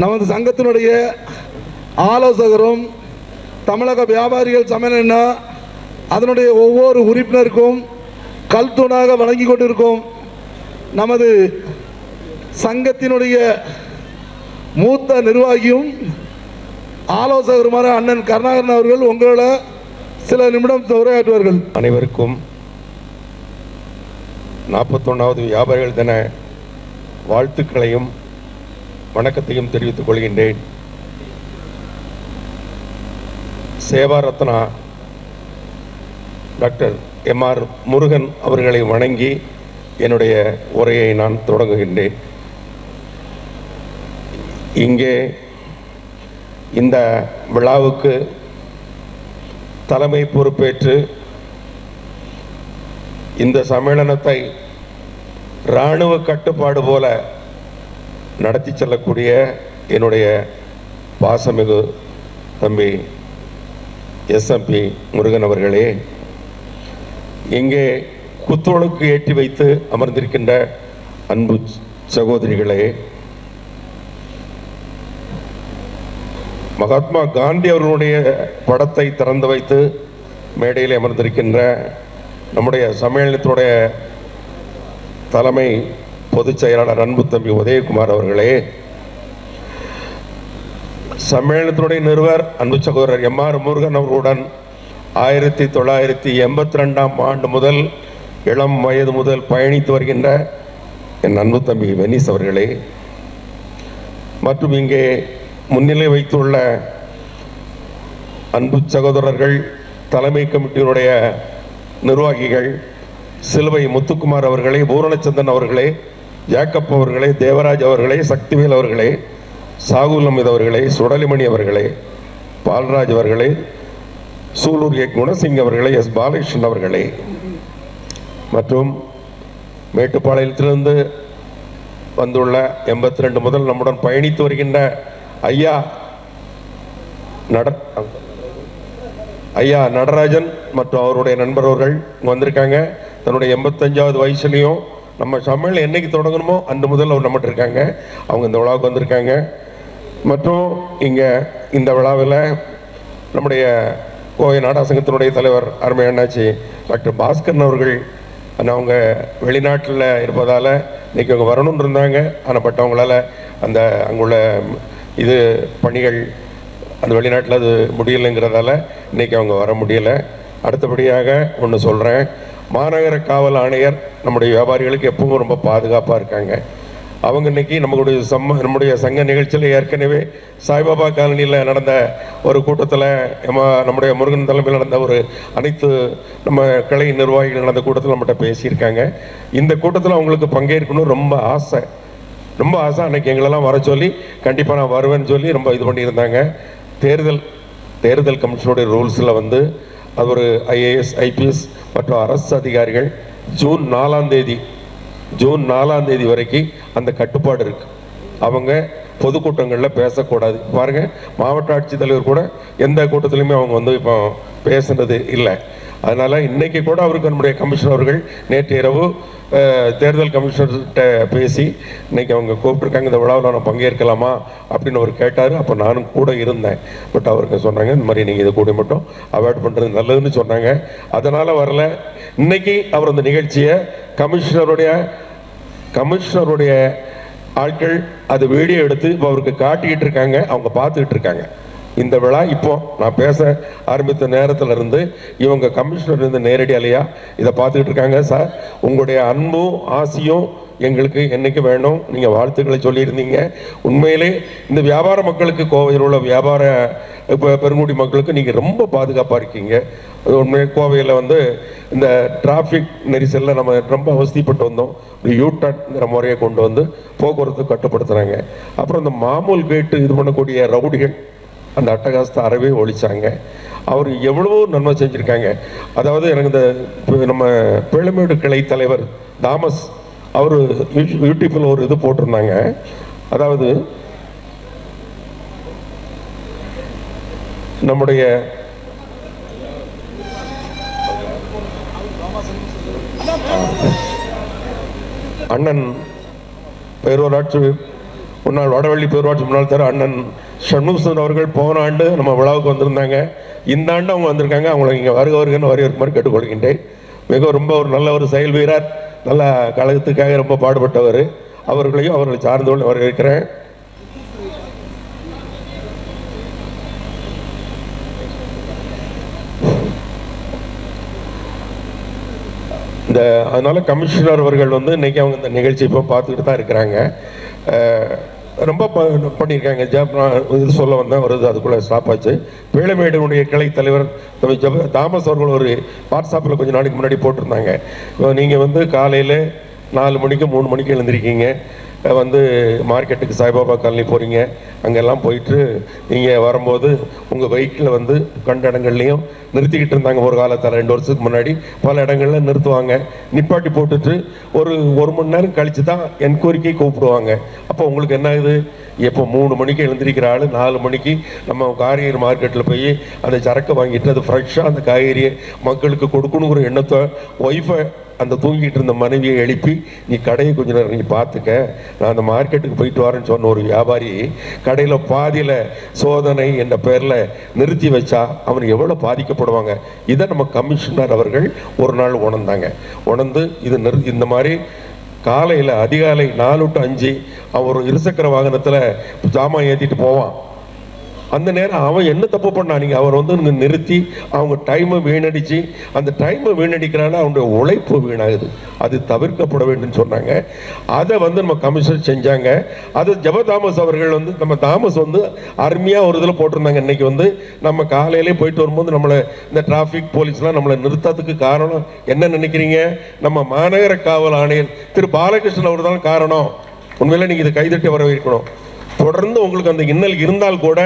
நமது சங்கத்தினுடைய ஆலோசகரும் தமிழக வியாபாரிகள் சம்மேளன அதனுடைய ஒவ்வொரு உறுப்பினருக்கும் கல்துணாக வழங்கி கொண்டிருக்கும் நமது சங்கத்தினுடைய மூத்த நிர்வாகியும் ஆலோசகருமான அண்ணன் கருணாகரன் அவர்கள் உங்களோட சில நிமிடம் உரையாற்றுவார்கள். அனைவருக்கும் நாற்பத்தொன்னாவது வியாபாரிகள் தின வாழ்த்துக்களையும் வணக்கத்தையும் தெரிவித்துக் கொள்கின்றேன். Seva Ratna doctor M R Murugan அவர்களை வணங்கி என்னுடைய உரையை நான் தொடங்குகின்றேன். இங்கே இந்த விழாவுக்கு தலைமை பொறுப்பேற்று இந்த சம்மேளனத்தை இராணுவ கட்டுப்பாடு போல நடத்தி செல்லக்கூடிய என்னுடைய பாசமிகு தம்பி எஸ்எம்பி முருகன் அவர்களே இங்கே குத்தோளுக்கு ஏற்றி வைத்து அமர்ந்திருக்கின்ற அன்பு சகோதரிகளே மகாத்மா காந்தி அவர்களுடைய படத்தை திறந்து வைத்து மேடையில் அமர்ந்திருக்கின்ற நம்முடைய சம்மேளனத்துடைய தலைமை பொதுச் செயலாளர் அன்பு தம்பி உதயகுமார் அவர்களே சம்மேளனத்தினுடைய நிறுவர் அன்பு சகோதரர் எம் ஆர் முருகன் அவர்களுடன் ஆயிரத்தி தொள்ளாயிரத்தி எண்பத்தி ரெண்டாம் ஆண்டு முதல் இளம் வயது முதல் பயணித்து வருகின்ற என் அன்பு தம்பி வெனிஸ் அவர்களே மற்றும் இங்கே முன்னிலை வைத்துள்ள அன்பு சகோதரர்கள் தலைமை கமிட்டியினுடைய நிர்வாகிகள் சிலுவை முத்துக்குமார் அவர்களே பூரணச்சந்திரன் அவர்களே ஜாக்கப் அவர்களே தேவராஜ் அவர்களே சக்திவேல் அவர்களே சாகுல் அமித் அவர்களே சுடலிமணி அவர்களே பால்ராஜ் அவர்களே சூலூர் ஏ. குணசிங் அவர்களே எஸ். பாலகிருஷ்ணன் அவர்களே. மற்றும் மேட்டுப்பாளையத்திலிருந்து வந்துள்ள எண்பத்தி ரெண்டு முதல் நம்முடன் பயணித்து வருகின்ற ஐயா நட ஐயா நடராஜன் மற்றும் அவருடைய நண்பர் அவர்கள் வந்திருக்காங்க. தன்னுடைய எண்பத்தஞ்சாவது வயசுலையும் நம்ம சமையல் என்னைக்கு தொடங்கணுமோ அன்று முதல் அவர் நம்மகிட்ட இருக்காங்க. அவங்க இந்த விழாவுக்கு வந்திருக்காங்க. மற்றும் இங்கே இந்த விழாவில் நம்முடைய கோவை நாடாசங்கத்தினுடைய தலைவர் அருமை அண்ணாச்சி டாக்டர் பாஸ்கரன் அவர்கள் ஆனால் அவங்க வெளிநாட்டில் இருப்பதால் இன்னைக்கு அவங்க வரணும்னு இருந்தாங்க. ஆனால் பட் அவங்களால் அந்த அங்குள்ள இது பணிகள் அந்த வெளிநாட்டில் அது முடியலைங்கிறதால இன்னைக்கு அவங்க வர முடியலை. அடுத்தபடியாக ஒன்று சொல்கிறேன் மாநகர காவல் ஆணையர் நம்முடைய வியாபாரிகளுக்கு எப்பவும் ரொம்ப பாதுகாப்பாக இருக்காங்க. அவங்க இன்னைக்கு நம்மளுடைய சம்ம நம்முடைய சங்க நிகழ்ச்சியில் ஏற்கனவே சாய்பாபா காலனியில் நடந்த ஒரு கூட்டத்தில் நம்ம நம்முடைய முருகன் தலைமையில் நடந்த ஒரு அனைத்து நம்ம கலை நிர்வாகிகள் நடந்த கூட்டத்தில் நம்மகிட்ட பேசியிருக்காங்க. இந்த கூட்டத்தில் அவங்களுக்கு பங்கேற்கணும் ரொம்ப ஆசை. ரொம்ப ஆசை. அன்னைக்கு எங்களெல்லாம் வர சொல்லி கண்டிப்பாக நான் வருவேன்னு சொல்லி ரொம்ப இது பண்ணியிருந்தாங்க. தேர்தல் தேர்தல் கமிஷனுடைய ரூல்ஸில் வந்து அது ஒரு ஐஏஎஸ் ஐபிஎஸ் மற்றும் அரசு அதிகாரிகள் ஜூன் நாலாம் தேதி ஜூன் நாலாம் தேதி வரைக்கும் அந்த கட்டுப்பாடு இருக்கு. அவங்க பொதுக்கூட்டங்களில் பேசக்கூடாது. பாருங்க மாவட்ட ஆட்சித்தலைவர் கூட எந்த கூட்டத்திலையுமே அவங்க வந்து இப்போ பேசுனது இல்லை. அதனால இன்னைக்கு கூட அவருக்கு நம்முடைய கமிஷனர் அவர்கள் நேற்று இரவு தேர்தல் கமிஷனர்கிட்ட பேசி இன்னைக்கு அவங்க கூப்பிட்டுருக்காங்க இந்த விழாவில் நான் பங்கேற்கலாமா? அப்படின்னு அவர் கேட்டார். அப்போ நானும் கூட இருந்தேன். பட் அவருக்கு சொன்னாங்க இந்த மாதிரி நீங்கள் இதை கூட மட்டும் அவாய்ட் பண்ணுறது நல்லதுன்னு சொன்னாங்க. அதனால் வரல. இன்னைக்கு அவர் அந்த நிகழ்ச்சியை கமிஷனருடைய கமிஷனருடைய ஆட்கள் அது வீடியோ எடுத்து இப்போ அவருக்கு காட்டிக்கிட்டு இருக்காங்க அவங்க பார்த்துக்கிட்டு இருக்காங்க. இந்த விழா இப்போ நான் பேச ஆரம்பித்த நேரத்தில் இருந்து இவங்க கமிஷனர் இருந்து நேரடியாலையா இதை பார்த்துக்கிட்டு இருக்காங்க. சார் உங்களுடைய அன்பும் ஆசையும் எங்களுக்கு என்னைக்கு வேணும்? நீங்கள் வாழ்த்துக்களை சொல்லியிருந்தீங்க. உண்மையிலே இந்த வியாபார மக்களுக்கு கோவையில் உள்ள வியாபார இப்போ பெருங்குடி மக்களுக்கு நீங்கள் ரொம்ப பாதுகாப்பாக இருக்கீங்க. உண்மையை கோவையில் வந்து இந்த டிராஃபிக் நெரிசலில் நம்ம ரொம்ப அவஸ்திப்பட்டு வந்தோம். ஒரு யூட்டர்ங்கிற முறையை கொண்டு வந்து போக்குவரத்து கட்டுப்படுத்துகிறாங்க அப்புறம் இந்த மாமூல் கேட்டு இது பண்ணக்கூடிய ரவுடிகள் அந்த அட்டகாசத்தை அறவே ஒழிச்சாங்க. அவர் எவ்வளவோ நன்மை செஞ்சுருக்காங்க. அதாவது எனக்கு இந்த நம்ம பிளமேடு கிளை தலைவர் தாமஸ் அவர் யூடியூப்பில் ஒரு இது போட்டிருந்தாங்க. அதாவது நம்முடைய அண்ணன் பேரூராட்சி முன்னாள் வடவள்ளி பேரூராட்சி முன்னாள் தர அண்ணன் சண்முகசுந்தர் அவர்கள் போன ஆண்டு நம்ம விழாவுக்கு வந்திருந்தாங்க. இந்த ஆண்டு அவங்க வந்திருக்காங்க. அவங்களை இங்கே வருக வருகன்னு வரவேற்குமாறு கேட்டுக்கொள்கின்றேன். மிக ரொம்ப ஒரு நல்ல ஒரு செயல் வீரர் நல்ல கழகத்துக்காக ரொம்ப பாடுபட்டவர். அவர்களையும் அவர்களை சார்ந்தவர்கள் வரவேற்கிறேன். இந்த அதனால் கமிஷனர் அவர்கள் வந்து இன்னைக்கு அவங்க இந்த நிகழ்ச்சி இப்போ பார்த்துக்கிட்டு தான் இருக்கிறாங்க. ரொம்ப ப- பண்ணியிருக்காங்க. ஜப் இது சொல்ல வந்தேன் வருது அதுக்குள்ளே ஸ்டாப் ஆச்சு. பேளமேடுடைய கிளை தலைவர் ஜப தாமஸ் அவர்கள் ஒரு வாட்ஸ்அப்பில் கொஞ்சம் நாளைக்கு முன்னாடி போட்டிருந்தாங்க. நீங்கள் வந்து காலையில் நாலு மணிக்கு மூணு மணிக்கு எழுந்திருக்கீங்க. வந்து மார்க்கெட்டுக்கு சாய்பாபா காலனி போகிறீங்க அங்கெல்லாம் போயிட்டு நீங்கள் வரும்போது உங்கள் வெஹிக்கிளில் வந்து கண்ட இடங்கள்லையும் நிறுத்திக்கிட்டு இருந்தாங்க ஒரு காலத்தில் ரெண்டு வருஷத்துக்கு முன்னாடி. பல இடங்களில் நிறுத்துவாங்க. நிப்பாட்டி போட்டுட்டு ஒரு ஒரு மணி நேரம் கழித்து தான் என்கொயரிக்கை கூப்பிடுவாங்க. அப்போ உங்களுக்கு என்ன ஆகுது எப்போ மூணு மணிக்கு எழுந்திருக்கிற ஆள் நாலு மணிக்கு நம்ம காய்கறி மார்க்கெட்டில் போய் அந்த சரக்கை வாங்கிட்டு அது ஃப்ரெஷ்ஷாக அந்த காய்கறியை மக்களுக்கு கொடுக்கணுங்கிற எண்ணத்தை ஒய்ஃபை அந்த தூங்கிட்டு இருந்த மனைவியை எழுப்பி நீ கடையை கொஞ்ச நேரம் நீ பார்த்துக்க. நான் அந்த மார்க்கெட்டுக்கு போயிட்டு வரேன்னு சொன்ன ஒரு வியாபாரி கடையில் பாதியில் சோதனை என்ற பெயரில் நிறுத்தி வச்சா அவன் எவ்வளோ பாதிக்கப்படுவாங்க? இதை நம்ம கமிஷனர் அவர்கள் ஒரு நாள் உணர்ந்தாங்க. உணர்ந்து இது நிறு இந்த மாதிரி காலையில் அதிகாலை நாலு டு அஞ்சு அவன் ஒரு இருசக்கர வாகனத்தில் ஜாமான் ஏற்றிட்டு போவான். அந்த நேரம் அவன் என்ன தப்பு பண்ணான் நீங்க அவர் வந்து நிறுத்தி அவங்க டைமை வீணடிச்சு அந்த டைமை வீணடிக்கிறான? அவனுடைய உழைப்பு வீணாகுது. அது தவிர்க்கப்பட வேண்டும் சொன்னாங்க அதை வந்து நம்ம கமிஷனர் செஞ்சாங்க. அது ஜப தாமஸ் அவர்கள் வந்து நம்ம தாமஸ் வந்து அருமையாக ஒரு இதில் போட்டிருந்தாங்க. இன்னைக்கு வந்து நம்ம காலையிலே போயிட்டு வரும்போது நம்மளை இந்த டிராஃபிக் போலீஸ்லாம் நம்மளை நிறுத்தத்துக்கு காரணம் என்ன நினைக்கிறீங்க? நம்ம மாநகர காவல் ஆணையர் திரு பாலகிருஷ்ணன் அவர் தான் காரணம். உண்மையில நீங்க இதை கைதட்டி வரவேற்கணும். தொடர்ந்து உங்களுக்கு அந்த இன்னல் இருந்தால் கூட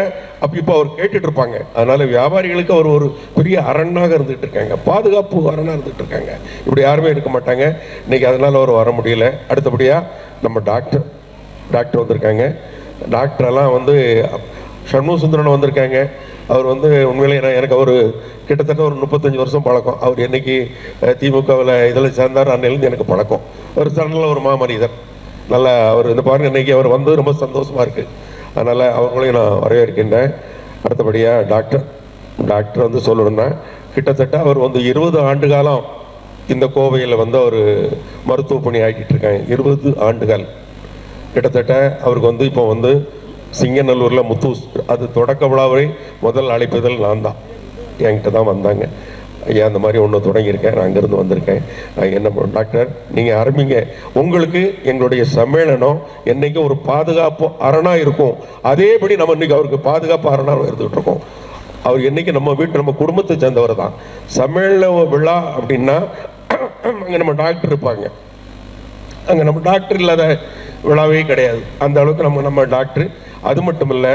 அப்ப இப்போ அவர் கேட்டுட்டு இருப்பாங்க. அதனால வியாபாரிகளுக்கு அவர் ஒரு பெரிய அரणाக இருந்துட்டு இருக்காங்க. பாதுகாப்பு அரணாக இருந்துட்டு இருக்காங்க. இப்படி யாருமே இருக்க மாட்டாங்க. இன்னைக்கு அதனால அவர் வர முடியல. அடுத்தபடியா நம்ம டாக்டர் டாக்டர் வந்திருக்காங்க. டாக்டர் எல்லாம் வந்து சண்முக சுந்தரன் வந்திருக்காங்க. அவர் வந்து உண்மையிலே நான் எனக்கு அவர் கிட்டத்தட்ட ஒரு முப்பத்தஞ்சு வருஷம் பழக்கம். அவர் என்னைக்கு திமுகவில் இதில் சேர்ந்தார் அன்னையிலேருந்து எனக்கு பழக்கம். ஒரு சடனில் ஒரு மாமனிதர். நல்ல அவர் இந்த பாருங்க இன்னைக்கு அவர் வந்து ரொம்ப சந்தோஷமா இருக்கு. அதனால அவங்களையும் நான் வரவேற்கின்றேன். அடுத்தபடியா டாக்டர் டாக்டர் வந்து சொல்லணும்னா கிட்டத்தட்ட அவர் வந்து இருபது ஆண்டு காலம் இந்த கோவையில் வந்து அவர் மருத்துவ பணி ஆக்கிட்டு இருக்காங்க இருபது ஆண்டுகள். கிட்டத்தட்ட அவருக்கு வந்து இப்போ வந்து சிங்கநல்லூரில் முத்து அது தொடக்க விழாவை முதல் அழைப்புதல் நான் தான் என்கிட்ட தான் வந்தாங்க. ஐயா அந்த மாதிரி ஒன்று தொடங்கியிருக்கேன். நான் அங்கேருந்து வந்திருக்கேன். என்ன டாக்டர் நீங்கள் ஆரம்பிங்க உங்களுக்கு எங்களுடைய சம்மேளனம் என்றைக்கு ஒரு பாதுகாப்பு அரணாக இருக்கும். அதேபடி நம்ம இன்னைக்கு அவருக்கு பாதுகாப்பு அரணாக இருந்துகிட்டு இருக்கோம். அவர் என்றைக்கு நம்ம வீட்டு நம்ம குடும்பத்தை சேர்ந்தவர் தான். சம்மேளன விழா அப்படின்னா அங்கே நம்ம டாக்டர் இருப்பாங்க. அங்கே நம்ம டாக்டர் இல்லாத விழாவே கிடையாது. அந்த அளவுக்கு நம்ம நம்ம டாக்டர். அது மட்டும் இல்லை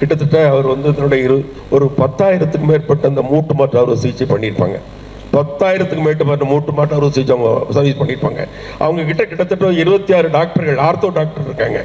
கிட்டத்தட்ட அவர் வந்து தன்னுடைய இரு ஒரு பத்தாயிரத்துக்கு மேற்பட்ட அந்த மூட்டு மாற்று அவர் சிகிச்சை பண்ணியிருப்பாங்க. பத்தாயிரத்துக்கு மேற்பட்ட மூட்டு மாற்று அவர் சிகிச்சை அவங்க சர்வீஸ் பண்ணியிருப்பாங்க. அவங்க கிட்ட கிட்டத்தட்ட இருபத்தி ஆறு டாக்டர்கள் ஆர்த்தோ டாக்டர் இருக்காங்க.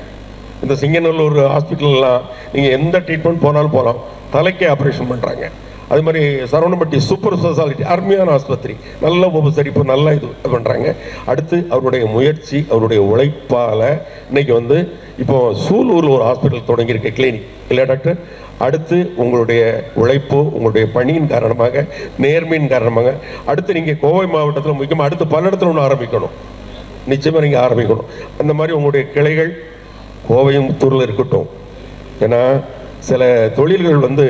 இந்த சிங்கநல்லூர் ஹாஸ்பிட்டல்லாம் நீங்கள் எந்த ட்ரீட்மெண்ட் போனாலும் போகலாம் தலைக்கே ஆப்ரேஷன் பண்ணுறாங்க அது மாதிரி சரவணம்பட்டி சூப்பர் ஸ்பெஷாலிட்டி அருமையான ஆஸ்பத்திரி. நல்ல உபசரிப்பு நல்ல இது பண்ணுறாங்க அடுத்து அவருடைய முயற்சி அவருடைய உழைப்பால் இன்றைக்கி வந்து இப்போ சூலூரில் ஒரு ஹாஸ்பிட்டல் தொடங்கியிருக்க கிளினிக் இல்லை டாக்டர் அடுத்து உங்களுடைய உழைப்பு உங்களுடைய பணியின் காரணமாக நேர்மையின் காரணமாக. அடுத்து நீங்கள் கோவை மாவட்டத்தில் முக்கியமாக அடுத்து பல இடத்துல ஒன்று ஆரம்பிக்கணும். நிச்சயமாக நீங்கள் ஆரம்பிக்கணும். அந்த மாதிரி உங்களுடைய கிளைகள் கோவையும் தூரில் இருக்கட்டும். ஏன்னா சில தொழில்கள் வந்து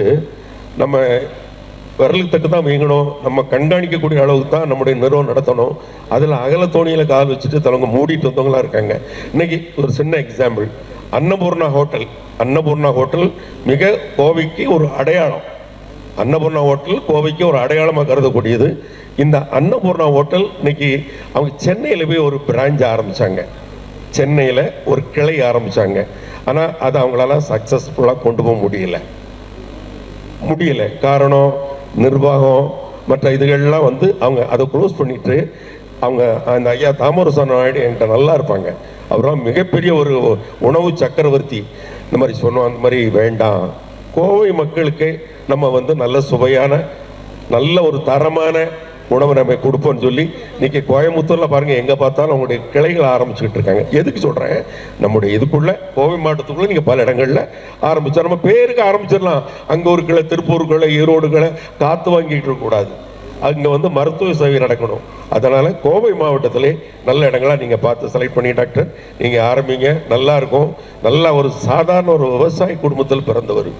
நம்ம விரலுக்கு தட்டு தான் வீங்கணும். நம்ம கண்காணிக்கக்கூடிய அளவுக்கு தான் நம்முடைய நிறுவனம் நடத்தணும். அதில் அகல தோணியில் கால் வச்சுட்டு தலைவங்க மூடிட்டு வந்தவங்களா இருக்காங்க. இன்னைக்கு ஒரு சின்ன example Annapoorna hotel Annapoorna hotel மிக கோவைக்கு ஒரு அடையாளம். அன்னபூர்ணா ஹோட்டல் கோவைக்கு ஒரு அடையாளமாக கருதக்கூடியது. இந்த அன்னபூர்ணா ஹோட்டல் இன்னைக்கு அவங்க சென்னையில் போய் ஒரு பிரான்ச் ஆரம்பிச்சாங்க. சென்னையில் ஒரு கிளை ஆரம்பிச்சாங்க. ஆனால் அதை அவங்களால சக்ஸஸ்ஃபுல்லாக கொண்டு போக முடியல. முடியல. காரணம் நிர்வாகம் மற்ற இதுகள்லாம் வந்து அவங்க அதை க்ளோஸ் பண்ணிட்டு அவங்க அந்த ஐயா தாமரசாமி நாயுடு என்கிட்ட நல்லா இருப்பாங்க. அவரெல்லாம் மிகப்பெரிய ஒரு உணவு சக்கரவர்த்தி. இந்த மாதிரி சொன்னோம் அந்த மாதிரி வேண்டாம். கோவை மக்களுக்கு நம்ம வந்து நல்ல சுவையான நல்ல ஒரு தரமான உணவு நம்ம கொடுப்போம்னு சொல்லி இன்னைக்கு கோயம்புத்தூர்ல பாருங்க எங்க பார்த்தாலும் அவங்களுடைய கிளைகள் ஆரம்பிச்சுக்கிட்டு இருக்காங்க. எதுக்கு சொல்றேன்? நம்முடைய இதுக்குள்ள கோவை மாவட்டத்துக்குள்ள நீங்க பல இடங்கள்ல ஆரம்பிச்சா நம்ம பேருக்கு ஆரம்பிச்சிடலாம். அங்க ஒரு கிளை திருப்பூர் கிளை ஈரோடு கிளை காத்து வாங்கிட்டு இருக்க கூடாது. அங்க வந்து மருத்துவ சேவை நடக்கணும். அதனால கோவை மாவட்டத்திலே நல்ல இடங்களா நீங்க பார்த்து செலக்ட் பண்ணி டாக்டர் நீங்க ஆரம்பிங்க. நல்லா இருக்கும். நல்லா ஒரு சாதாரண ஒரு விவசாய குடும்பத்தில் பிறந்தவர்.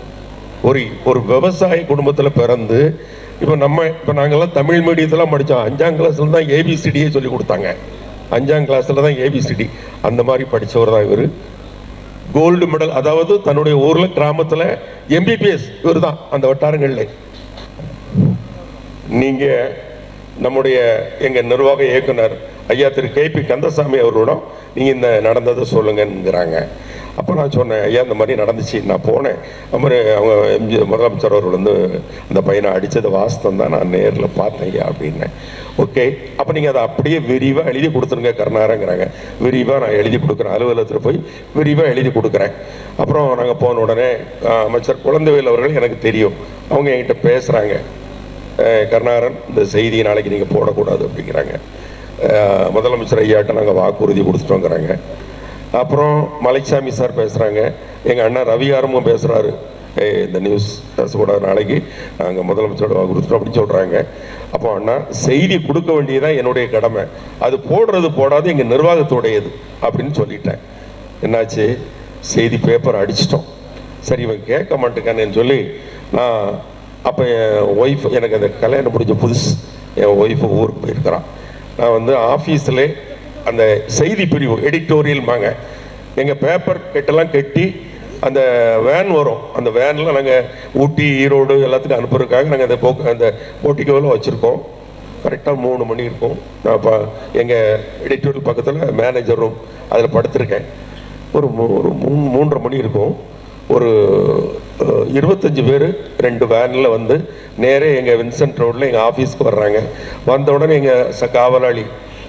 ஒரு ஒரு விவசாய குடும்பத்தில் பிறந்து இப்போ நம்ம இப்போ நாங்கள்லாம் தமிழ் மீடியத்தில் படித்தோம் அஞ்சாம் கிளாஸில் தான் ஏபிசிடியே சொல்லி கொடுத்தாங்க. அஞ்சாம் கிளாஸில் தான் ஏபிசிடி அந்த மாதிரி படித்தவர் தான் இவர். கோல்டு மெடல் அதாவது தன்னுடைய ஊரில் கிராமத்தில் எம்பிபிஎஸ் இவர் தான் அந்த வட்டாரங்களில். நீங்கள் நம்முடைய எங்கள் நிர்வாக இயக்குனர் ஐயா திரு கே பி கந்தசாமி அவர்களிடம் நீங்கள் இந்த நடந்ததை சொல்லுங்கிறாங்க அப்போ நான் சொன்னேன் ஐயா இந்த மாதிரி நடந்துச்சு நான் போனேன். அப்புறம் அவங்க எம்ஜி முதலமைச்சர் அவர்கள் வந்து அந்த பையனை அடித்தது வாஸ்தம் தான் நான் நேரில் பார்த்தேன் ஐயா அப்படின்னேன். ஓகே அப்போ நீங்கள் அதை அப்படியே விரிவாக எழுதி கொடுத்துருங்க கருணாரங்கிறாங்க விரிவாக நான் எழுதி கொடுக்குறேன் அலுவலகத்தில் போய் விரிவாக எழுதி கொடுக்குறேன். அப்புறம் நாங்கள் போன உடனே அமைச்சர் குழந்தைவேல் அவர்கள் எனக்கு தெரியும். அவங்க என்கிட்ட பேசுகிறாங்க அஹ் கருணாகரன் இந்த செய்தியை நாளைக்கு நீங்கள் போடக்கூடாது அப்படிங்கிறாங்க. முதலமைச்சர் ஐயாட்ட நாங்கள் வாக்குறுதி கொடுத்துட்டோங்கிறாங்க. அப்புறம் மலைச்சாமி சார் பேசுகிறாங்க எங்கள் அண்ணா ரவி ஆரம்பம் பேசுகிறாரு இந்த நியூஸ் கூட நாளைக்கு. நாங்கள் முதலமைச்சரோட கொடுத்துட்டோம் அப்படின்னு சொல்கிறாங்க அப்போ அண்ணா செய்தி கொடுக்க வேண்டியதான் என்னுடைய கடமை. அது போடுறது போடாது எங்கள் நிர்வாகத்துடையது அப்படின்னு சொல்லிட்டேன். என்னாச்சு? செய்தி பேப்பர் அடிச்சிட்டோம். சரி இவன் கேட்க மாட்டேங்கானேன்னு சொல்லி நான் அப்போ என் ஒய்ஃப் எனக்கு அந்த கல்யாணம் பிடிச்ச புதுசு. என் ஒய்ஃபு ஊருக்கு போயிருக்கிறான். நான் வந்து ஆஃபீஸில் அந்த செய்தி பிரிவு எடிட்டோரியல்பாங்க எங்கள் பேப்பர் கெட்டெல்லாம் கட்டி அந்த வேன் வரும். அந்த வேனில் நாங்கள் ஊட்டி ஈரோடு எல்லாத்துக்கும் அனுப்புறதுக்காக நாங்கள் அந்த போக்கு அந்த போட்டிக்கோவில் வச்சுருக்கோம். கரெக்டாக மூணு மணி இருக்கும். நான் பா எங்கள் எடிட்டோரியல் பக்கத்தில் மேனேஜர் ரூம் அதில் படுத்திருக்கேன். ஒரு ஒரு மூணு மூன்றரை மணி இருக்கும். ஒரு இருபத்தஞ்சி பேர் ரெண்டு வேனில் வந்து நேரே எங்கள் வின்சென்ட் ரோட்டில் எங்கள் ஆஃபீஸ்க்கு வர்றாங்க. வந்த உடனே எங்கள் ச காவலாளி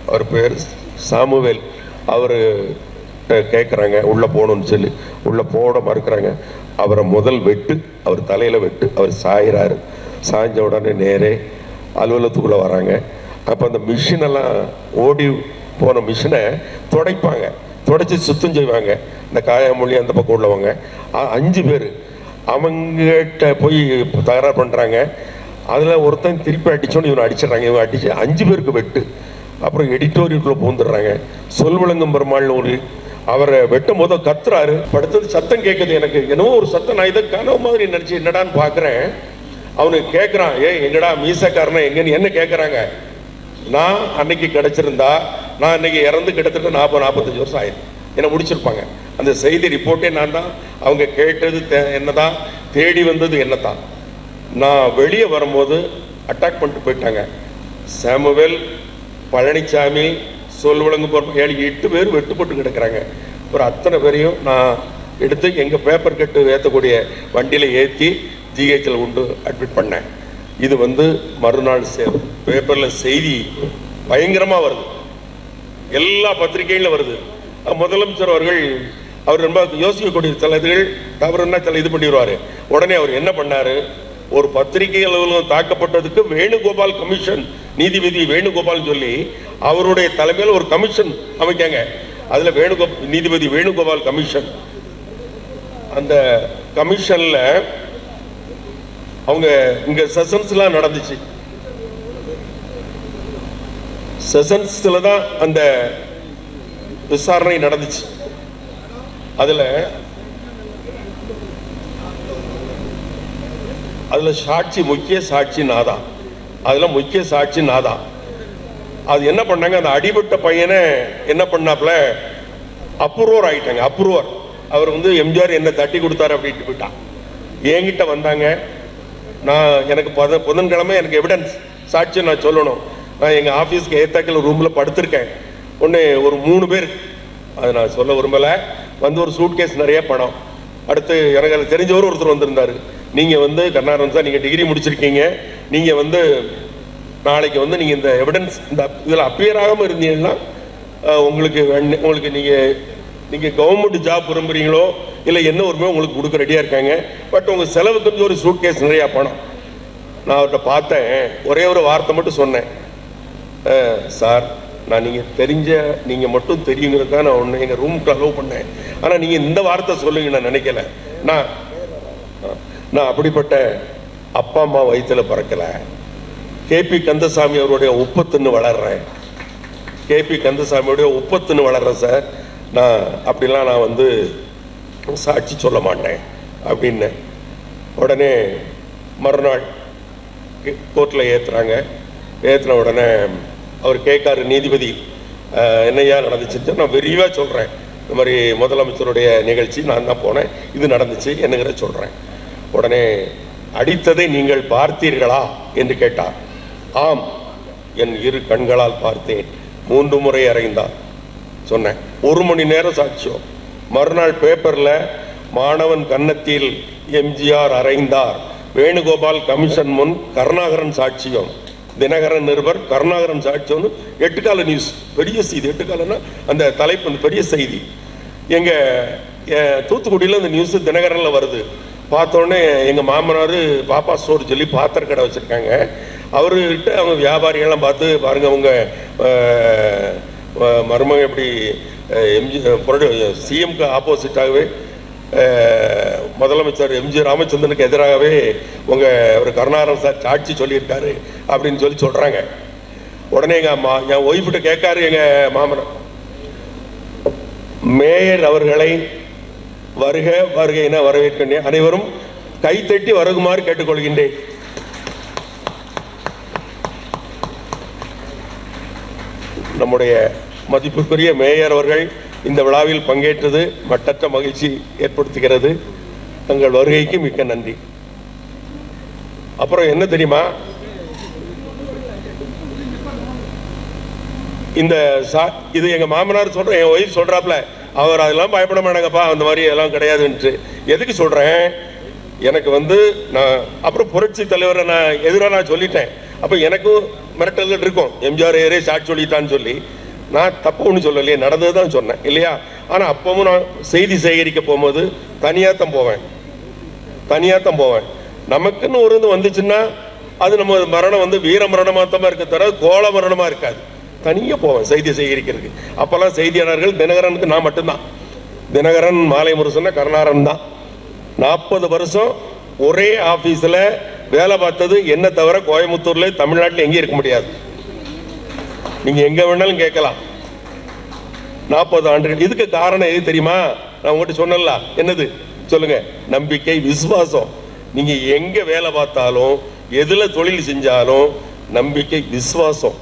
அவர் பேர் சாமுவேல். அவர் கேட்குறாங்க உள்ளே போகணும்னு சொல்லி. உள்ளே போட மறுக்கிறாங்க. அவரை முதல் வெட்டு அவர் தலையில் வெட்டு அவர் சாயிறாரு. சாய்ஞ்ச உடனே நேரே அலுவலகத்துக்குள்ளே வராங்க. அப்போ அந்த மிஷினெல்லாம் ஓடி போன மிஷினை துடைப்பாங்க. துடைச்சி சுத்தம் செய்வாங்க. இந்த காயாமொழி அந்த பக்கம் உள்ளவங்க. அஞ்சு பேர். அவங்ககிட்ட போய் தகராறு பண்ணுறாங்க அதில் ஒருத்தன் திருப்பி அடிச்சோன்னு இவனை அடிச்சிடுறாங்க. இவன் அடிச்சு அஞ்சு பேருக்கு வெட்டு. அப்புறம் எடிட்டோரியலுக்குள்ளே பூந்துடுறாங்க சொல்விளங்கம் பெருமாள்னு ஒரு அவரை வெட்டும் போதோ கத்துறாரு. படுத்தது சத்தம் கேட்குது எனக்கு. என்னவோ ஒரு சத்தம் நான் இதை கனவு மாதிரி நினச்சி என்னடான்னு பார்க்குறேன் அவனுக்கு கேட்குறான் ஏ எங்கடா மீசக்காரனா? எங்கன்னு என்ன கேட்குறாங்க நான் அன்னைக்கு கிடச்சிருந்தா நான் அன்னைக்கு இறந்து கிட்டத்தட்ட நாற்பது நாற்பத்தஞ்சு வருஷம் ஆயிடுது என்னை முடிச்சிருப்பாங்க. அந்த செய்தி ரிப்போர்ட்டே நான் தான். அவங்க கேட்டது தே- என்னதான்? தேடி வந்தது என்ன தான் நான் வெளியே வரும்போது அட்டாக் பண்ணிட்டு போயிட்டாங்க. சாமுவேல் பழனிசாமி சொல்வழங்கு போற ஏழு எட்டு பேர் வெட்டுப்பட்டு கிடக்குறாங்க. ஒரு அத்தனை பேரையும் நான் எடுத்து எங்கள் பேப்பர் கட்டு ஏற்றக்கூடிய வண்டியில் ஏற்றி ஜிஹெச்சில் கொண்டு அட்மிட் பண்ணேன். இது வந்து மறுநாள் பேப்பரில் செய்தி பயங்கரமாக வருது. எல்லா பத்திரிகைகளும் வருது. முதலமைச்சர் அவர்கள் அவர் ரொம்ப யோசிக்கக்கூடிய சில இதுகள் தவறுன்னா சில இது பண்ணிடுவாரு. உடனே அவர் என்ன பண்ணார்? ஒரு பத்திரிகை அலுவலகம் தாக்கப்பட்டதுக்கு வேணுகோபால் கமிஷன் நீதிபதி வேணுகோபால் சொல்லி அவருடைய தலைமையில் ஒரு கமிஷன் அமைக்காங்க. அதுல வேணுகோ நீதிபதி வேணுகோபால் கமிஷன். அந்த கமிஷன்ல அவங்க இங்க செஷன்ஸ்லாம் நடந்துச்சு. செஷன்ஸ்ல தான் அந்த விசாரணை நடந்துச்சு. அதுல அதுல சாட்சி முக்கிய சாட்சி நாதான் அதெல்லாம் முக்கிய சாட்சி நான் தான். அது என்ன பண்ணாங்க? அந்த அடிபட்ட பையனை என்ன பண்ணாப்புல? அப்ரூவர் ஆகிட்டாங்க அப்ரூவர் அவர் வந்து எம்ஜிஆர் என்ன தட்டி கொடுத்தாரு அப்படின்ட்டு போயிட்டான். என்கிட்ட வந்தாங்க. நான் எனக்கு புத புதன்கிழமை எனக்கு எவிடன்ஸ் சாட்சி நான் சொல்லணும். நான் எங்கள் ஆஃபீஸ்க்கு ஏத்தாக்கில் ரூமில் படுத்திருக்கேன். ஒன்று ஒரு மூணு பேர். அதை நான் சொல்ல விரும்பலை. வந்து ஒரு சூட்கேஸ் நிறைய பணம் அடுத்து எனக்கு அது தெரிஞ்சவர் ஒருத்தர் வந்திருந்தாரு. நீங்கள் வந்து கர்நாடகன் சார் நீங்கள் டிகிரி முடிச்சிருக்கீங்க. நீங்கள் வந்து நாளைக்கு வந்து நீங்கள் இந்த எவிடன்ஸ் இந்த இதில் அப்பியர் ஆகாமல் இருந்தீங்கன்னா உங்களுக்கு வேண்டி- உங்களுக்கு நீங்கள் நீங்கள் கவர்மெண்ட் ஜாப் விரும்புறீங்களோ இல்லை என்ன உரிமையோ உங்களுக்கு கொடுக்க ரெடியாக இருக்காங்க. பட் உங்கள் செலவுக்கு வந்து ஒரு சூட்கேஸ் நிறையா பணம். நான் அவர்கிட்ட பார்த்தேன். ஒரே ஒரு வார்த்தை மட்டும் சொன்னேன். சார் நான் நீங்கள் தெரிஞ்ச நீங்கள் மட்டும் தெரியுங்கிறதுக்காக நான் ஒன்று எங்கள் ரூமுக்கு அலோவ் பண்ணேன். ஆனால் நீங்கள் இந்த வார்த்தை சொல்லுங்க நான் நினைக்கல. நான் நான் அப்படிப்பட்ட அப்பா அம்மா வயித்துல பிறக்கலை. கேபி கந்தசாமி அவருடைய உப்பத்துன்னு வளர்றேன். KP கந்தசாமியுடைய உப்பத்துன்னு வளர்றேன் sir. நான் அப்படிலாம் நான் வந்து சாட்சி சொல்ல மாட்டேன் அப்படின்னு. உடனே மறுநாள் கோர்ட்டில் ஏற்றுறாங்க ஏற்றின உடனே அவர் கேட்காரு நீதிபதி என்னையா நடந்துச்சுன்னு? நான் விரிவாக சொல்கிறேன் இந்த மாதிரி முதலமைச்சருடைய நிகழ்ச்சி நான் தான் போனேன். இது நடந்துச்சு என்னங்கிற சொல்கிறேன் உடனே அடித்ததை நீங்கள் பார்த்தீர்களா? என்று கேட்டார். ஆம் என் இரு கண்களால் பார்த்தேன். மூன்று முறை அறைந்தார். சொன்னேன். ஒரு மணி நேரம் சாட்சியம் மறுநாள் பேப்பர்ல மாணவன் கன்னத்தில் எம்ஜிஆர் அறைந்தார். வேணுகோபால் கமிஷன் முன் கருணாகரன் சாட்சியம் தினகரன் நிருபர் கருணாகரன் சாட்சியம்னு எட்டுக்கால நியூஸ் பெரிய செய்தி. எட்டுக்காலன்னா அந்த தலைப்பு அந்த பெரிய செய்தி. எங்க தூத்துக்குடியில் தூத்துக்குடியில அந்த நியூஸ் தினகரன்ல வருது. பார்த்தோன்னே எங்கள் மாமனார் பாப்பா ஸ்டோர் சொல்லி பாத்திர கடை வச்சுருக்காங்க. அவர்கிட்ட அவங்க வியாபாரிகள்லாம் பார்த்து பாருங்க அவங்க அஹ், மருமகன் எப்படி எம்ஜி சிஎம்க்கு ஆப்போசிட்டாகவே முதலமைச்சர் எம்ஜி ராமச்சந்திரனுக்கு எதிராகவே உங்கள் ஒரு கருணாகரன் சார் சாட்சி சொல்லியிருக்காரு அப்படின்னு சொல்லி சொல்கிறாங்க உடனே எங்கள் அம்மா என் ஒய்ஃப்கிட்ட கேட்காரு எங்கள் மாமனார். மேயர் அவர்களை வருக வருக என வரவேற்கின்றேன். அனைவரும் கைத்தட்டி வருகுமாறு கேட்டுக்கொள்கின்றேன். நம்முடைய மதிப்புக்குரிய மேயர் அவர்கள் இந்த விழாவில் பங்கேற்றது மட்டற்ற மகிழ்ச்சி ஏற்படுத்துகிறது. தங்கள் வருகைக்கு மிக்க நன்றி. அப்புறம் என்ன தெரியுமா? இந்த சா- இது எங்க மாமனார் சொல்ற என் ஒய்ஃப் சொல்றாப்ல அவர் அதெல்லாம் பயப்பட மாட்டாங்கப்பா அந்த மாதிரி எல்லாம் கிடையாதுன்ட்டு. எதுக்கு சொல்கிறேன் எனக்கு வந்து நான் அப்புறம் புரட்சி தலைவரை நான் எதிராக நான் சொல்லிட்டேன். அப்போ எனக்கும் மிரட்டல்கள் இருக்கும். எம்ஜிஆர் ஏரே சாட்சி சொல்லிட்டான்னு சொல்லி. நான் தப்பு ஒன்றும் சொல்லலையே நடந்தது தான் சொன்னேன் இல்லையா? ஆனால் அப்பவும் நான் செய்தி சேகரிக்க போகும்போது தனியாக தான் போவேன். தனியாக தான் போவேன். நமக்குன்னு ஒரு இது வந்துச்சுன்னா அது நம்ம மரணம் வந்து வீர மரணமாக தான் இருக்க தவிர கோல மரணமாக இருக்காது. தனியாக போவேன் செய்தி சேகரிக்கிறதுக்கு. அப்போல்லாம் செய்தியாளர்கள் தினகரனுக்கு நான் மட்டும்தான். தினகரன் மாலை முரசன்னா கருணாரன் தான். நாற்பது வருஷம் ஒரே ஆஃபீஸில் வேலை பார்த்தது என்ன தவிர கோயம்புத்தூர்ல தமிழ்நாட்டில் எங்கேயும் இருக்க முடியாது. நீங்கள் எங்கே வேணாலும் கேட்கலாம். நாற்பது ஆண்டுகள். இதுக்கு காரணம் எது தெரியுமா? நான் உங்கள்கிட்ட சொன்னல என்னது? சொல்லுங்க. நம்பிக்கை விசுவாசம். நீங்கள் எங்கே வேலை பார்த்தாலும் எதில் தொழில் செஞ்சாலும் நம்பிக்கை விசுவாசம்.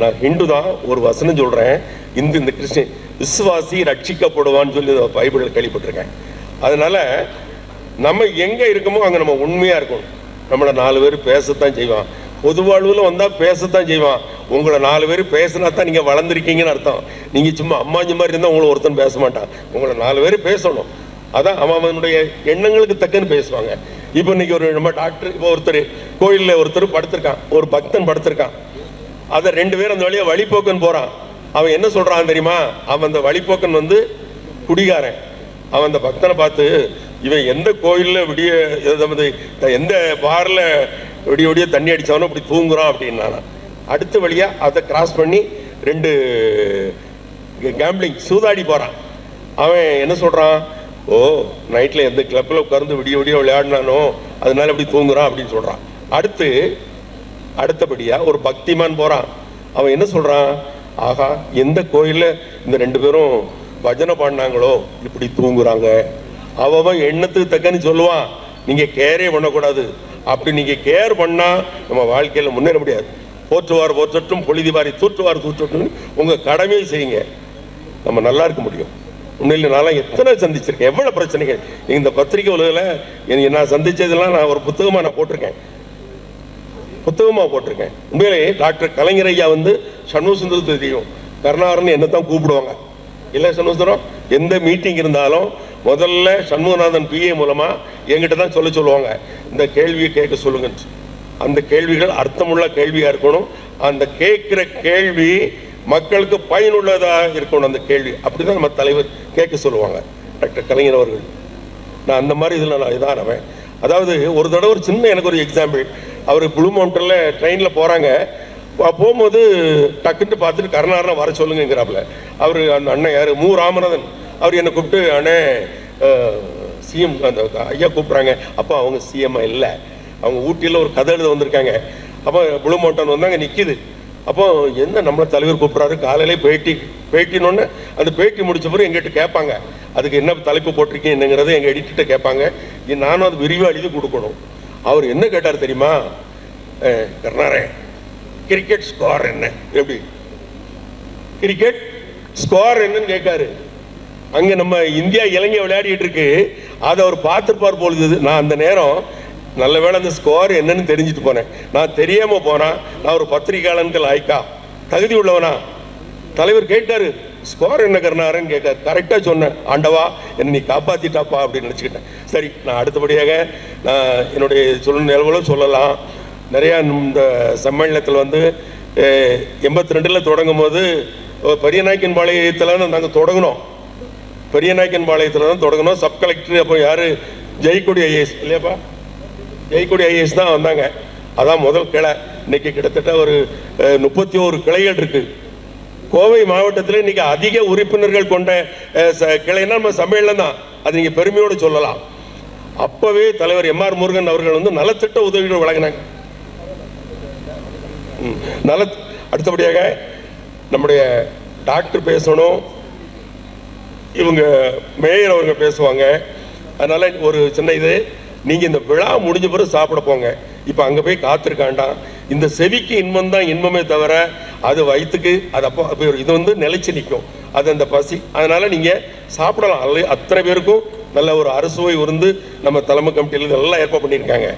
நான் ஹிந்து தான் ஒரு வசனம் சொல்றேன். இந்து இந்த கிறிஸ்டின் விசுவாசி ரட்சிக்கப்படுவான்னு சொல்லி பைபிளில் கேள்விப்பட்டிருக்கேன். அதனால நம்ம எங்கே இருக்கோமோ அங்க நம்ம உண்மையா இருக்கணும். நம்மளை நாலு பேர் பேசத்தான் செய்வான். பொது வாழ்வில் வந்தால் பேசத்தான் செய்வான். உங்களை நாலு பேர் பேசினா தான் நீங்க வளர்ந்துருக்கீங்கன்னு அர்த்தம். நீங்க சும்மா அம்மாஞ்சி மாதிரி இருந்தால் உங்களை ஒருத்தன் பேச மாட்டான். உங்களை நாலு பேர் பேசணும். அதான் அவன் அவனுடைய எண்ணங்களுக்கு தக்கன்னு பேசுவாங்க. இப்போ இன்னைக்கு ஒரு நம்ம டாக்டர் இப்போ ஒருத்தர் கோயிலில் ஒருத்தர் படுத்திருக்கான். ஒரு பக்தன் படுத்திருக்கான். அதை ரெண்டு பேரும் அந்த வழியாக வழிபோக்கன் போகிறான் அவன் என்ன சொல்கிறான் தெரியுமா? அவன் அந்த வழிபோக்கன் வந்து குடிகாரன். அவன் அந்த பக்தனை பார்த்து இவன் எந்த கோயிலில் விடிய எந்த பாரில் விடிய விடிய தண்ணி அடித்தானோ இப்படி தூங்குறான் அப்படின்னானா. அடுத்த வழியாக அதை கிராஸ் பண்ணி ரெண்டு கேம்பிளிங் சூதாடி போகிறான் அவன் என்ன சொல்கிறான் ஓ நைட்டில் எந்த கிளப்பில் உட்கார்ந்து விடிய விடிய விளையாடினானோ அதனால இப்படி தூங்குறான் அப்படின்னு சொல்கிறான் அடுத்து அடுத்தபடியாக ஒரு பக்திமான் போகிறான் அவன் என்ன சொல்கிறான் ஆகா எந்த கோயிலில் இந்த ரெண்டு பேரும் பஜனை பாடினாங்களோ? இப்படி தூங்குறாங்க. அவன் எண்ணத்துக்கு தக்கன்னு சொல்லுவான். நீங்கள் கேரே பண்ணக்கூடாது. அப்படி நீங்கள் கேர் பண்ணால் நம்ம வாழ்க்கையில் முன்னேற முடியாது. போற்றுவார் போற்றட்டும் பொழுதிவாரி தூற்றுவார் தூற்றட்டும். உங்கள் கடமையை செய்யுங்க. நம்ம நல்லா இருக்க முடியும். உண்மையில் நான்லாம் எத்தனை சந்திச்சிருக்கேன்? எவ்வளோ பிரச்சனைகள்? இந்த பத்திரிகை உலகில் நான் சந்திச்சதெல்லாம் நான் ஒரு புத்தகமாக நான் போட்டிருக்கேன். புத்தகமாக போட்டிருக்கேன். உண்மையிலே டாக்டர் கலைஞர் ஐயா வந்து சண்முக சுந்தரத்தை தெரியும். கருணாகரன் என்ன தான் கூப்பிடுவாங்க. இல்லை சண்முகசுந்தரம் எந்த மீட்டிங் இருந்தாலும் முதல்ல சண்முகநாதன் பிஏ மூலமாக என்கிட்ட தான் சொல்ல சொல்லுவாங்க. இந்த கேள்வியை கேட்க சொல்லுங்க அந்த கேள்விகள் அர்த்தமுள்ள கேள்வியாக இருக்கணும். அந்த கேட்குற கேள்வி மக்களுக்கு பயனுள்ளதாக இருக்கணும் அந்த கேள்வி. அப்படிதான் நம்ம தலைவர் கேட்க சொல்லுவாங்க. டாக்டர் கலைஞர் அவர்கள். நான் அந்த மாதிரி இதில் நான் இதானவன். அதாவது ஒரு தடவை ஒரு சின்ன எனக்கு ஒரு எக்ஸாம்பிள் அவர் ப்ளூ மவுண்டனில் ட்ரெயினில் போகிறாங்க போகும்போது டக்குன்னு பார்த்துட்டு கருணாகரனை வர சொல்லுங்கிறாப்புல அவர் அந்த அண்ணன் யார்? மு. ராமநாதன். அவர் என்னை கூப்பிட்டு அண்ணே சிஎம் அந்த ஐயா கூப்பிட்றாங்க. அப்போ அவங்க சிஎம் இல்லை. அவங்க ஊட்டியில் ஒரு கதை எழுத வந்திருக்காங்க. அப்போ ப்ளூ மவுண்டன் வந்தாங்க நிற்கிது அப்போ என்ன நம்மளை தலைவர் கூப்பிட்றாரு? காலையிலே பேட்டி பேட்டினோன்னு அந்த பேட்டி முடிச்ச பிறகு எங்கிட்ட கேட்பாங்க. அதுக்கு என்ன தலைப்பு போட்டிருக்கீங்க என்னங்கிறத எங்கள் எடிட்டர்கிட்ட கேட்பாங்க. நானும் அது விரிவாக எழுதி கொடுக்கணும். அவர் என்ன கேட்டார் தெரியுமா? கர்ணாரே கிரிக்கெட் ஸ்கோர் என்ன? எப்படி? கிரிக்கெட் ஸ்கோர் என்னன்னு கேட்காரு. அங்க நம்ம இந்தியா இலங்கை விளையாடிட்டு இருக்கு அதை அவர் பார்த்துருப்பார் பொழுது நான் அந்த நேரம் நல்ல வேளை அந்த ஸ்கோர் என்னன்னு தெரிஞ்சுட்டு போனேன். நான் தெரியாம போனா நான் ஒரு பத்திரிகையாளன்கள் ஆய்க்கா. தகுதி உள்ளவனா? தலைவர் கேட்டாரு ஸ்கோர் என்ன கருணாரன்னு கேட்க கரெக்டாக சொன்னேன் ஆண்டவா என்னை நீ காப்பாற்றிட்டாப்பா அப்படின்னு நினச்சிக்கிட்டேன். சரி நான் அடுத்தபடியாக நான் என்னுடைய சொல்ல சொல்லலாம். நிறையா இந்த சம்மேளனத்தில் வந்து எண்பத்தி ரெண்டில் தொடங்கும் போது பெரியநாயக்கன் பாளையத்தில் நாங்கள் தொடங்கினோம். பெரியநாயக்கன் பாளையத்தில் தான் தொடங்கினோம். சப் கலெக்டர் அப்போ யார்? ஜெய்கொடி ஐஏஎஸ் இல்லையாப்பா? ஜெய்கொடி ஐஏஎஸ் தான் வந்தாங்க. அதான் முதல் கிளை. இன்னைக்கு கிட்டத்தட்ட ஒரு முப்பத்தி ஒரு கிளைகள் இருக்குது கோவை மாவட்டத்தில் இன்னைக்கு அதிக உறுப்பினர்கள் கொண்ட கிளைனா ச- நம்ம சமையல் தான். அது நீங்க பெருமையோடு சொல்லலாம். அப்பவே தலைவர் எம் ஆர் முருகன் அவர்கள் வந்து நலத்திட்ட உதவிகள் வழங்கினாங்க. ம், நல அடுத்தபடியாக நம்முடைய டாக்டர் பேசணும். இவங்க மேயர் அவங்க பேசுவாங்க. அதனால ஒரு சின்ன இது நீங்க இந்த விழா முடிஞ்ச பிறகு சாப்பிட போங்க. இப்ப அங்க போய் காத்திருக்காண்டாம் இந்த செவிக்கு இன்பம் தான் இன்பமே தவிர அது வயிற்றுக்கு அது அப்போ அப்போ இது வந்து நிலைச்சு நிற்கும். அது அந்த பசி. அதனால நீங்கள் சாப்பிடலாம். அல்ல அத்தனை பேருக்கும் நல்ல ஒரு அறுசுவை விருந்து நம்ம தலைமை கமிட்டியில் இதெல்லாம் ஏற்பாடு பண்ணியிருக்காங்க.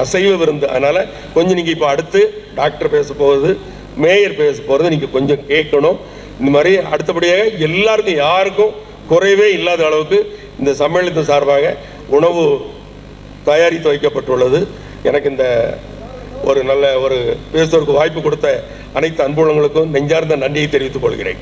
அசைவ விருந்து. அதனால கொஞ்சம் நீங்கள் இப்போ அடுத்து டாக்டர் பேச போகுது மேயர் பேச போகிறது நீங்கள் கொஞ்சம் கேட்கணும். இந்த மாதிரி அடுத்தபடியாக எல்லாருக்கும் யாருக்கும் குறைவே இல்லாத அளவுக்கு இந்த சம்மேளனத்தின் சார்பாக உணவு தயாரித்து வைக்கப்பட்டுள்ளது. எனக்கு இந்த ஒரு நல்ல ஒரு பேசுவதற்கு வாய்ப்பு கொடுத்த அனைத்து அன்புள்ளங்களுக்கும் நெஞ்சார்ந்த நன்றியை தெரிவித்துக் கொள்கிறேன்.